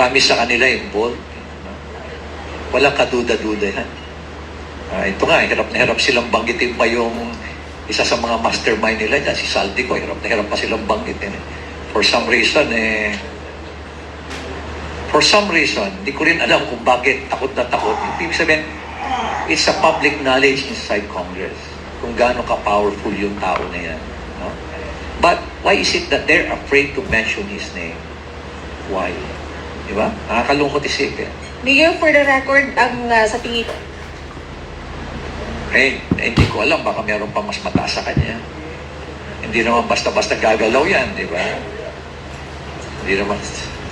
marami sa kanila involved. Walang kaduda-duda yan. Ah, ito nga, hirap na hirap silang banggitin pa yung isa sa mga mastermind nila dyan, si Saldico, hirap na hirap pa silang banggitin. Eh. For some reason, eh, for some reason, di ko rin alam kung bakit takot na takot. Ibig sabihin, it's a public knowledge inside Congress kung gaano ka-powerful yung tao na yan. No? But why is it that they're afraid to mention his name? Why? Di ba? Nakakalungkot isipin. Mayor, for the record, ang uh, sa tingin Eh, eh, hindi ko alam, baka meron pa mas mataas sa kanya. Hindi naman basta-basta gagalaw yan, di ba? Hindi naman.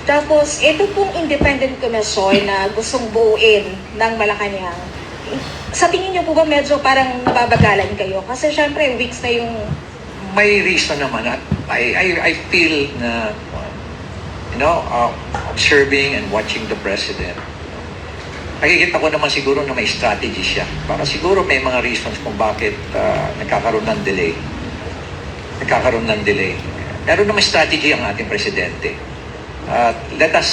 Tapos, ito pong independent commission na gustong buuin ng Malacanang, sa tingin niyo po ba medyo parang nababagalan kayo? Kasi syempre, weeks na yung... May reason naman at I, I, I feel na, you know, uh, observing and watching the president, nakikita ko naman siguro na may strategy siya. Para siguro may mga reasons kung bakit uh, nagkakaroon ng delay. Nagkakaroon ng delay. Meron naman strategy ang ating presidente. Uh, let us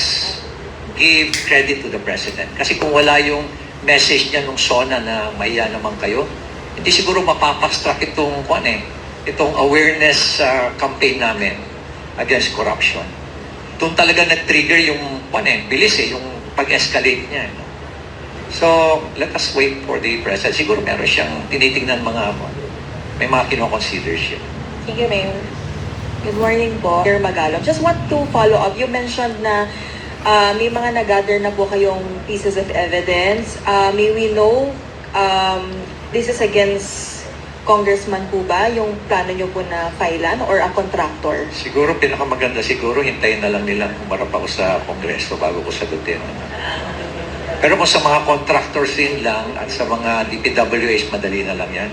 give credit to the president. Kasi kung wala yung message niya nung SONA na maiya naman kayo, hindi siguro mapapastruck itong, ano eh, itong awareness uh, campaign namin against corruption. Doon talaga nag-trigger yung, ano eh, bilis eh, yung pag-escalate niya. No? So, let us wait for the president. Siguro meron siyang tinitingnan mga, may mga kinoconsider siya. Thank you, Mayor. Good morning po, Mayor Magalong. Just want to follow up. You mentioned na uh, may mga nag-gather na po kayong pieces of evidence. Uh, may we know um, this is against congressman po ba yung plano nyo po na filean or a contractor? Siguro pinakamaganda siguro hintayin na lang nila humarap ako sa kongreso bago ko sagutin. Pero kung sa mga contractors din lang at sa mga DPWH, madali na lang yan.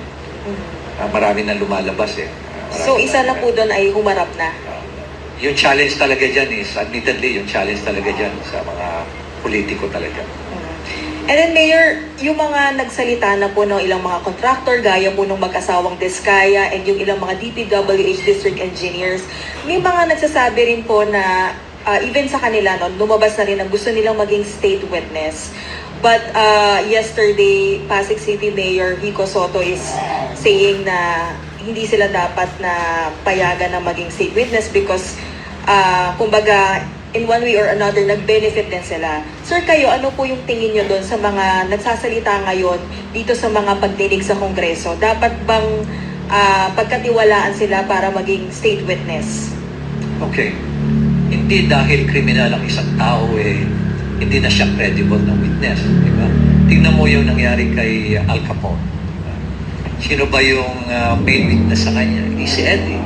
Ah, marami na lumalabas eh. Marami So isa na po doon ay humarap na. Ah, yung challenge talaga dyan is, admittedly, yung challenge talaga dyan sa mga politiko talaga. And then Mayor, yung mga nagsalita na po ng ilang mga contractor, gaya po ng mag-asawang Diskaya and yung ilang mga DPWH district engineers, may mga nagsasabi rin po na uh, even sa kanila, no, lumabas na rin na gusto nilang maging state witness. But uh, yesterday, Pasig City Mayor Vico Soto is saying na hindi sila dapat na payagan na maging state witness because uh, kumbaga in one way or another, nag-benefit din sila. Sir, kayo, ano po yung tingin nyo doon sa mga nagsasalita ngayon dito sa mga pagdinig sa Kongreso? Dapat bang ah, pagkatiwalaan sila para maging state witness? Okay. Hindi dahil kriminal ang isang tao eh, hindi na siya credible na witness. Di ba? Tingnan mo yung nangyari kay Al Capone. Sino ba yung uh, main witness sa kanya? Hindi si Eddie.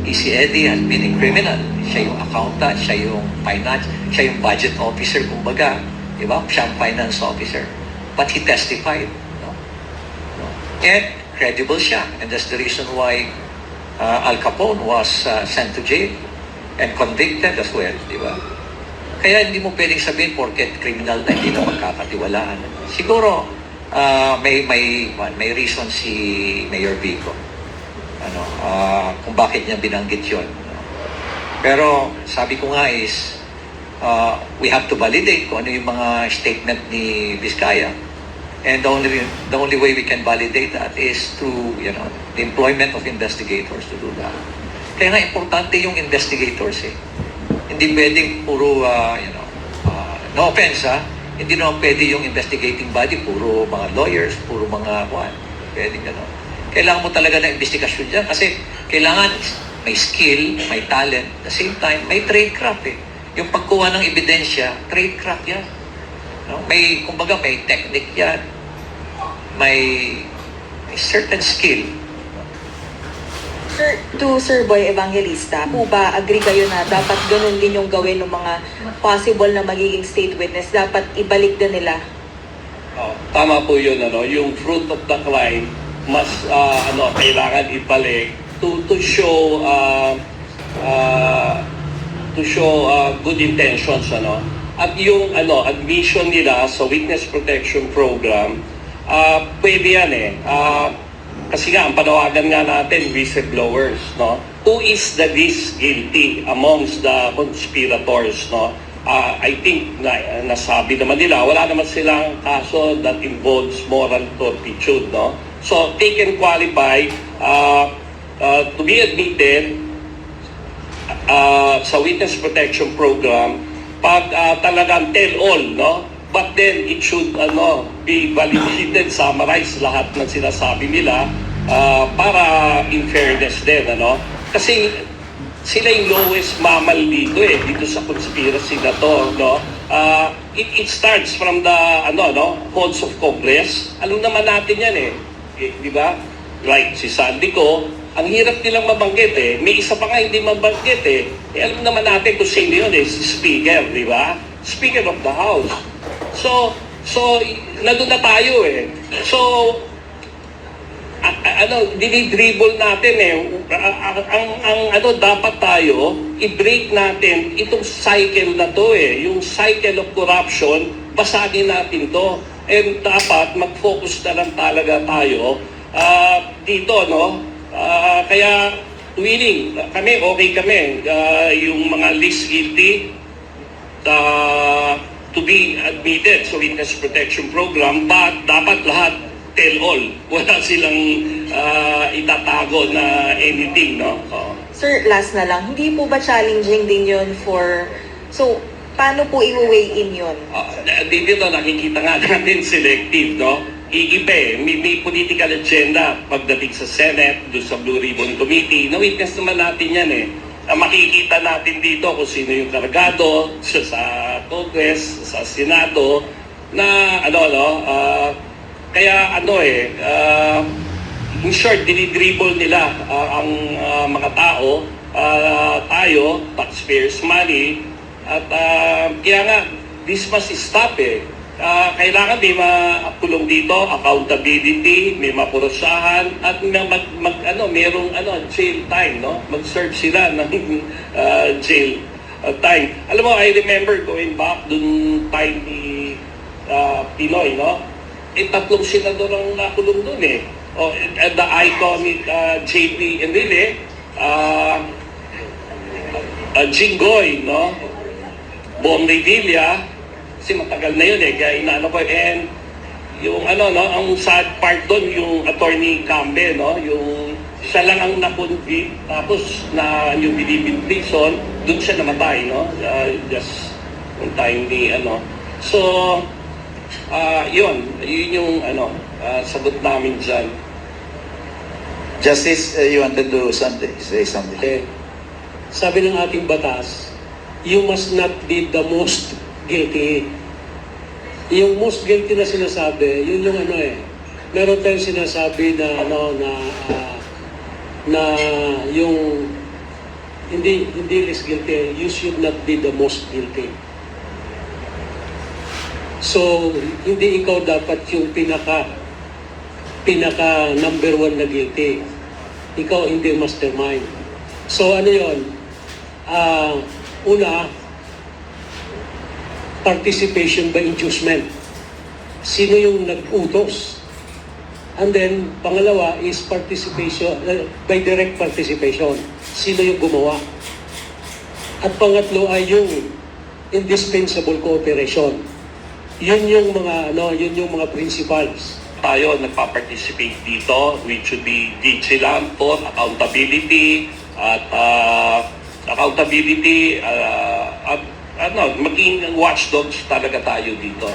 Hindi si Eddie has been a criminal. Siya yung accountant, siya yung finance, siya yung budget officer, kumbaga. Di ba? Siya ang finance officer. But he testified. No? No? And credible siya. And that's the reason why uh, Al Capone was uh, sent to jail and convicted as well, di ba? Kaya hindi mo pwedeng sabihin porket criminal na hindi na magkakatiwalaan. Siguro uh, may may may reason si Mayor Vico. Ano, uh, kung bakit niya binanggit 'yon. Pero sabi ko nga is uh, we have to validate kung ano yung mga statement ni Vizcaya. And the only the only way we can validate that is through, you know, the employment of investigators to do that. Kaya nga importante yung investigators eh. Hindi pwedeng puro, uh, you know, uh, no offense ha, hindi naman pwede yung investigating body, puro mga lawyers, puro mga, what, pwede gano'n. Kailangan mo talaga ng investigasyon dyan kasi kailangan may skill, may talent, at the same time, may tradecraft eh. Yung pagkuha ng ebidensya, tradecraft yan. No? May, kumbaga, may technique yan. May, may certain skill. Sir, to Sir Boy Evangelista, po ba agree kayo na dapat ganun din yung gawin ng mga possible na magiging state witness? Dapat ibalik din nila Oh, tama po yun, ano, yung fruit of the crime, mas ah, ano, kailangan ibalik to to show uh, uh, to show uh, good intentions ano. At yung ano admission nila sa witness protection program uh, pwede yan eh. Ah, kasi nga ang panawagan nga natin whistleblowers no? Who is the least guilty amongst the conspirators no? Ah, I think na nasabi naman nila wala naman silang kaso that involves moral turpitude no so they can qualify uh, uh, to be admitted uh, sa witness protection program pag uh, talagang tell all no? But then it should ano be validated summarize lahat ng sinasabi nila uh, para in fairness din ano? Kasi sila yung lowest mammal dito eh dito sa conspiracy na to no? Uh, it, it starts from the ano no? Halls of congress. Alam naman natin yan eh, eh di ba like si Sandy ko ang hirap nilang mabanggit eh. May isa pa nga hindi mabanggit eh. eh alam naman natin kung sino yun eh, si Speaker, di ba? Speaker of the House. So, so, nandun na tayo eh. So, ano, dinidribble natin eh. A- a- ang, ang ano, dapat tayo, i-break natin itong cycle na to eh. Yung cycle of corruption, basagin natin to. And dapat mag-focus na lang talaga tayo ah, dito, no? Ah, kaya, willing, kami, okay kami. Ah, yung mga least guilty, uh, to be admitted sa witness protection program but dapat lahat tell all. Wala silang uh, itatago na anything, no? Oo. Sir, last na lang, hindi po ba challenging din yun for... So, paano po i-weigh in yun? Uh, dito nakikita nga natin selective, no? Iiba eh. May, may political agenda pagdating sa Senate, doon sa Blue Ribbon Committee. Na-witness naman natin yan eh. Ah, makikita natin dito kung sino yung kargado sa, sa Congress, sa Senado, na ano, ano, ah, kaya ano eh, ah, in short, dinidribble nila ah, ang ah, mga tao, ah, tayo, taxpayers money, at ah, kaya nga, this must stop eh. Ah, kailangan may makulong dito, accountability, may mapurusahan, at may mag, mag, ano, merong ano, jail time, no? Mag-serve sila ng ah, jail ah, time. Alam mo, I remember going back dun time ni ah, Pinoy, no? Eh, tatlong senador ang nakulong dun eh. O, at the iconic ah, JP Enrile, ah, uh, Jinggoy, no? Bong Revilla, kasi matagal na yun eh, kaya inaano ko, and yung ano, no, ang sad part doon, yung attorney Cambe, no, yung siya lang ang napunvi, tapos na yung binibin prison, doon siya namatay, no, uh, just yung time ni, ano. So, ah yun, yun yung, ano, ah, sagot namin dyan. Justice, uh, you wanted to something, say something. Eh, sabi ng ating batas, you must not be the most guilty. Yung most guilty na sinasabi, yun yung ano eh, meron tayong sinasabi na ano na ah, na yung hindi hindi less guilty, you should not be the most guilty. So, hindi ikaw dapat yung pinaka pinaka number one na guilty. Ikaw hindi mastermind. So ano yon? Ah, una, participation by inducement. Sino yung nag-utos? And then, pangalawa is participation, uh, by direct participation. Sino yung gumawa? At pangatlo ay yung indispensable cooperation. Yun yung mga ano, yun yung mga principles. tayo nagpa-participate dito, we should be vigilant accountability at uh, accountability uh, at ano, maging watchdogs talaga tayo dito.